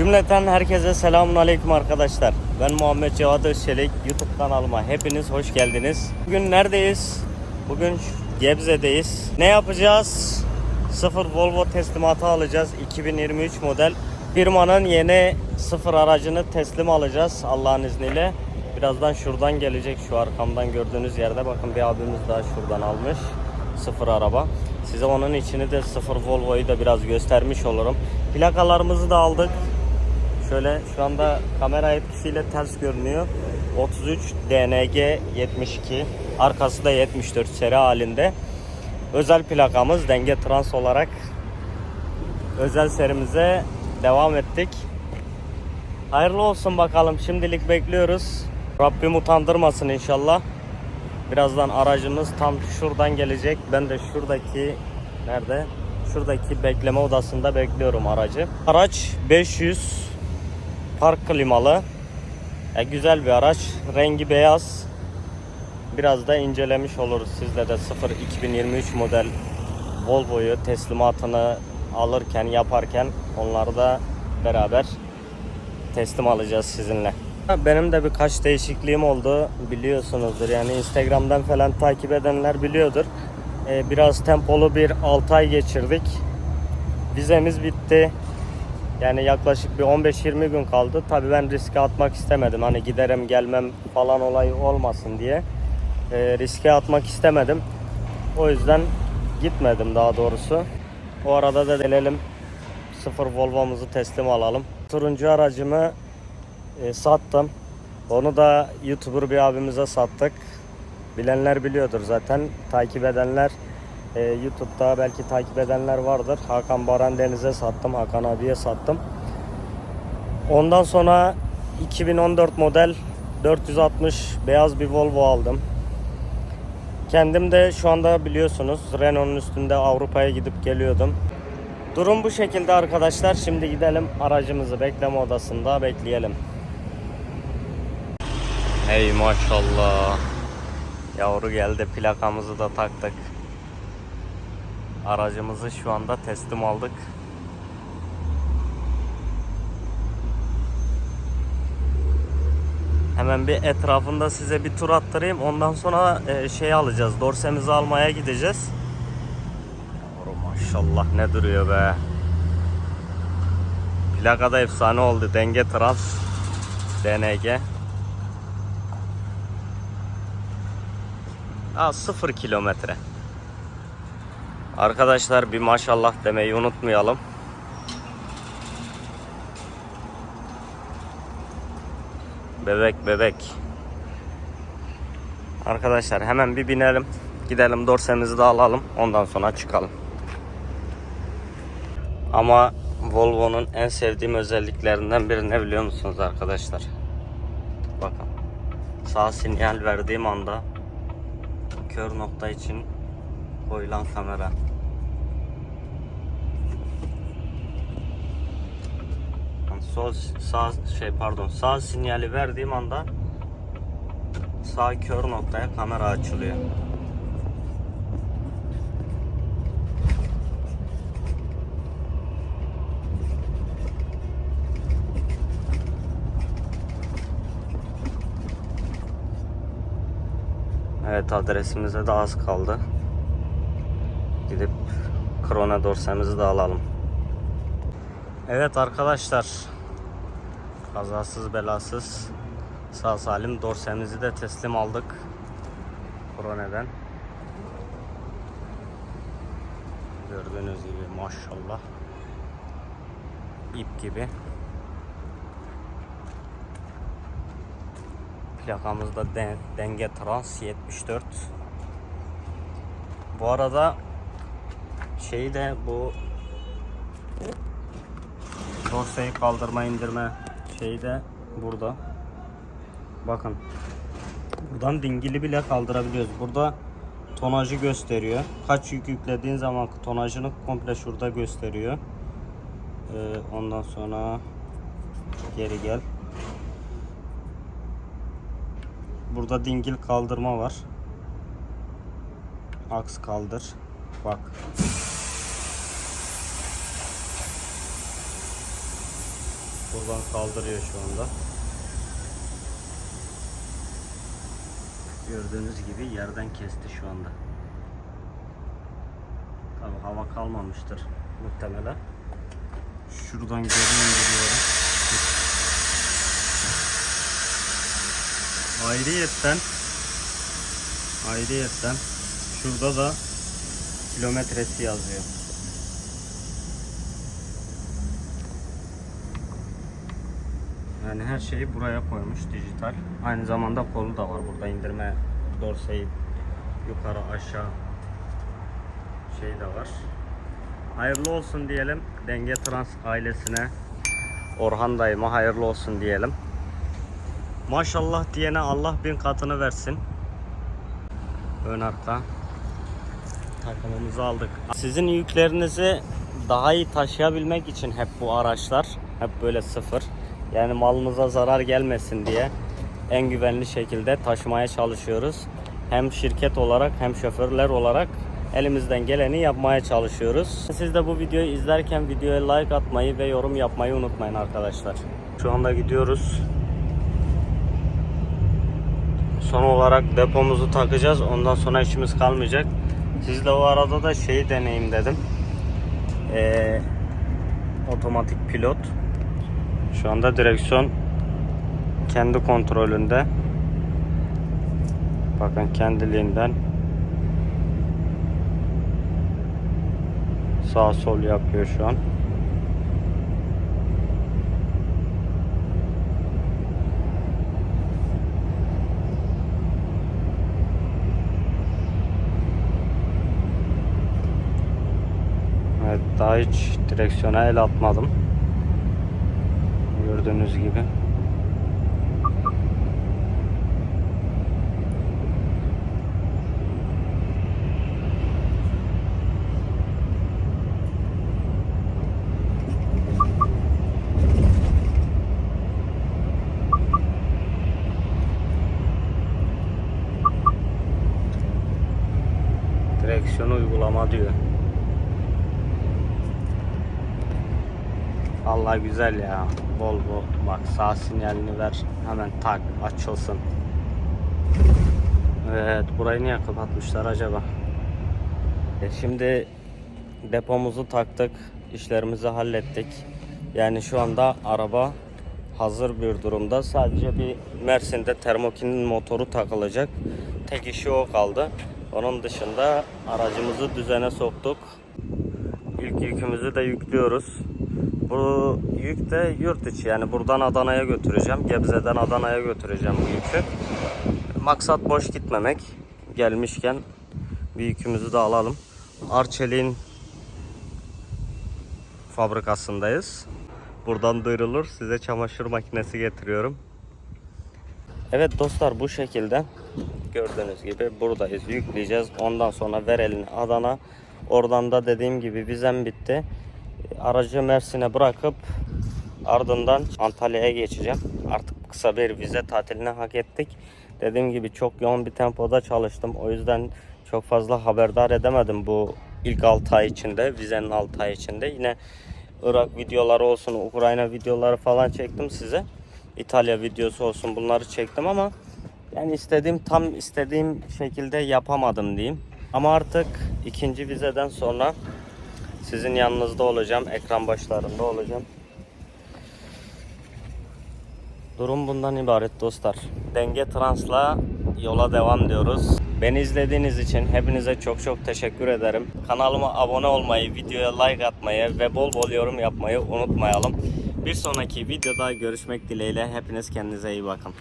Cümleten herkese selamun aleyküm arkadaşlar. Ben Muhammed Cevat Özçelik. YouTube kanalıma hepiniz hoş geldiniz. Bugün neredeyiz? Bugün Gebze'deyiz. Ne yapacağız? Sıfır Volvo teslimatı alacağız. 2023 model. Firmanın yeni sıfır aracını teslim alacağız Allah'ın izniyle. Birazdan şuradan gelecek şu arkamdan gördüğünüz yerde. Bakın bir abimiz daha şuradan almış. Sıfır araba. Size onun içini de sıfır Volvo'yu da biraz göstermiş olurum. Plakalarımızı da aldık. Şöyle şu anda kamera etkisiyle ters görünüyor. 33 DNG 72. Arkası da 74 seri halinde. Özel plakamız denge trans olarak özel serimize devam ettik. Hayırlı olsun bakalım. Şimdilik bekliyoruz. Rabbim utandırmasın inşallah. Birazdan aracımız tam şuradan gelecek. Ben de şuradaki nerede? Şuradaki bekleme odasında bekliyorum aracı. Araç 500 park klimalı. E, güzel bir araç. Rengi beyaz. Biraz da incelemiş oluruz sizle de 0 2023 model Volvo'yu teslimatını alırken yaparken onları da beraber teslim alacağız sizinle. Benim de birkaç değişikliğim oldu biliyorsunuzdur yani Instagram'dan falan takip edenler biliyordur. Ee, biraz tempolu bir 6 ay geçirdik. Vizemiz bitti. Yani yaklaşık bir 15-20 gün kaldı. Tabii ben riske atmak istemedim. Hani giderim gelmem falan olay olmasın diye. Ee, riske atmak istemedim. O yüzden gitmedim daha doğrusu. O arada da gelelim sıfır Volvo'muzu teslim alalım. Turuncu aracımı e, sattım. Onu da YouTuber bir abimize sattık. Bilenler biliyordur zaten. Takip edenler e, YouTube'da belki takip edenler vardır. Hakan Baran Deniz'e sattım. Hakan abiye sattım. Ondan sonra 2014 model 460 beyaz bir Volvo aldım. Kendim de şu anda biliyorsunuz Renault'un üstünde Avrupa'ya gidip geliyordum. Durum bu şekilde arkadaşlar. Şimdi gidelim aracımızı bekleme odasında bekleyelim. Hey maşallah. Yavru geldi plakamızı da taktık. Aracımızı şu anda teslim aldık. Hemen bir etrafında size bir tur attırayım. Ondan sonra e, şey alacağız. Dorsemizi almaya gideceğiz. Maşallah ne duruyor be. Plaka da efsane oldu. Denge trans. DNG. Aa, sıfır kilometre. Arkadaşlar bir maşallah demeyi unutmayalım. Bebek bebek. Arkadaşlar hemen bir binelim. Gidelim dorsemizi de alalım. Ondan sonra çıkalım. Ama Volvo'nun en sevdiğim özelliklerinden biri ne biliyor musunuz arkadaşlar? Bakın. Sağ sinyal verdiğim anda kör nokta için koyulan kamera. Sol sağ şey pardon sağ sinyali verdiğim anda sağ kör noktaya kamera açılıyor. Evet adresimize de az kaldı. Gidip krona dorsemizi de alalım. Evet arkadaşlar. Kazasız belasız sağ salim dorsemizi de teslim aldık. Krone'den. Gördüğünüz gibi maşallah. ip gibi. Plakamızda de, denge trans 74. Bu arada şeyi de bu dorseyi kaldırma indirme şeyi de burada. Bakın. Buradan dingili bile kaldırabiliyoruz. Burada tonajı gösteriyor. Kaç yük yüklediğin zaman tonajını komple şurada gösteriyor. Ee, ondan sonra geri gel. Burada dingil kaldırma var. Aks kaldır. Bak. Buradan kaldırıyor şu anda. Gördüğünüz gibi yerden kesti şu anda. Tabi hava kalmamıştır muhtemelen. Şuradan geri indiriyorum. Ayrıyetten Ayrıyetten şurada da kilometresi yazıyor. Yani her şeyi buraya koymuş dijital. Aynı zamanda kolu da var burada indirme dorseyi yukarı aşağı şey de var. Hayırlı olsun diyelim Denge Trans ailesine Orhan dayıma hayırlı olsun diyelim. Maşallah diyene Allah bin katını versin. Ön arka takımımızı aldık. Sizin yüklerinizi daha iyi taşıyabilmek için hep bu araçlar hep böyle sıfır. Yani malınıza zarar gelmesin diye en güvenli şekilde taşımaya çalışıyoruz. Hem şirket olarak hem şoförler olarak elimizden geleni yapmaya çalışıyoruz. Siz de bu videoyu izlerken videoya like atmayı ve yorum yapmayı unutmayın arkadaşlar. Şu anda gidiyoruz. Son olarak depomuzu takacağız. Ondan sonra işimiz kalmayacak. Siz de o arada da şeyi deneyim dedim. Ee, otomatik pilot. Şu anda direksiyon kendi kontrolünde. Bakın kendiliğinden sağ sol yapıyor şu an. Evet daha hiç direksiyona el atmadım. Gördüğünüz gibi. Allah güzel ya. Bol bol. Bak sağ sinyalini ver. Hemen tak açılsın. Evet burayı niye kapatmışlar acaba? E, şimdi depomuzu taktık. işlerimizi hallettik. Yani şu anda araba hazır bir durumda. Sadece bir Mersin'de termokinin motoru takılacak. Tek işi o kaldı. Onun dışında aracımızı düzene soktuk. İlk yükümüzü de yüklüyoruz. Bu yük de yurt içi yani buradan Adana'ya götüreceğim. Gebze'den Adana'ya götüreceğim bu yükü. Maksat boş gitmemek. Gelmişken bir yükümüzü de alalım. Arçelik'in fabrikasındayız. Buradan duyurulur. Size çamaşır makinesi getiriyorum. Evet dostlar bu şekilde gördüğünüz gibi buradayız. Yükleyeceğiz. Ondan sonra ver elini Adana. Oradan da dediğim gibi vizem bitti. Aracı Mersin'e bırakıp ardından Antalya'ya geçeceğim. Artık kısa bir vize tatiline hak ettik. Dediğim gibi çok yoğun bir tempoda çalıştım. O yüzden çok fazla haberdar edemedim bu ilk 6 ay içinde, vizenin 6 ay içinde. Yine Irak videoları olsun, Ukrayna videoları falan çektim size. İtalya videosu olsun bunları çektim ama yani istediğim tam istediğim şekilde yapamadım diyeyim. Ama artık ikinci vizeden sonra sizin yanınızda olacağım. Ekran başlarında olacağım. Durum bundan ibaret dostlar. Denge Trans'la yola devam diyoruz. Beni izlediğiniz için hepinize çok çok teşekkür ederim. Kanalıma abone olmayı, videoya like atmayı ve bol bol yorum yapmayı unutmayalım. Bir sonraki videoda görüşmek dileğiyle. Hepiniz kendinize iyi bakın.